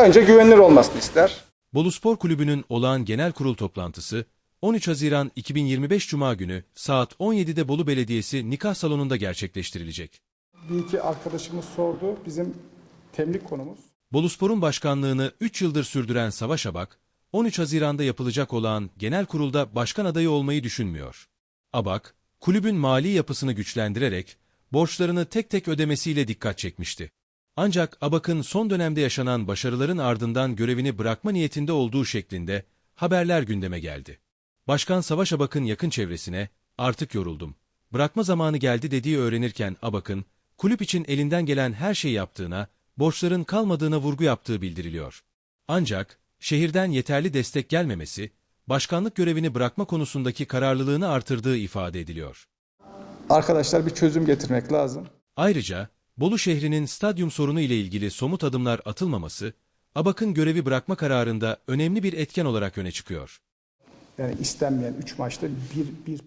Önce güvenilir olmasını ister. Bolu Spor Kulübü'nün olağan genel kurul toplantısı 13 Haziran 2025 Cuma günü saat 17'de Bolu Belediyesi nikah salonunda gerçekleştirilecek. Bir iki arkadaşımız sordu. Bizim temlik konumuz. Boluspor'un başkanlığını 3 yıldır sürdüren Savaş Abak, 13 Haziran'da yapılacak olan genel kurulda başkan adayı olmayı düşünmüyor. Abak, kulübün mali yapısını güçlendirerek borçlarını tek tek ödemesiyle dikkat çekmişti. Ancak Abak'ın son dönemde yaşanan başarıların ardından görevini bırakma niyetinde olduğu şeklinde haberler gündeme geldi. Başkan Savaş Abak'ın yakın çevresine artık yoruldum. Bırakma zamanı geldi dediği öğrenirken Abak'ın kulüp için elinden gelen her şeyi yaptığına, borçların kalmadığına vurgu yaptığı bildiriliyor. Ancak şehirden yeterli destek gelmemesi, başkanlık görevini bırakma konusundaki kararlılığını artırdığı ifade ediliyor. Arkadaşlar bir çözüm getirmek lazım. Ayrıca Bolu şehrinin stadyum sorunu ile ilgili somut adımlar atılmaması, Abak'ın görevi bırakma kararında önemli bir etken olarak öne çıkıyor. Yani istenmeyen 3 maçta bir, bir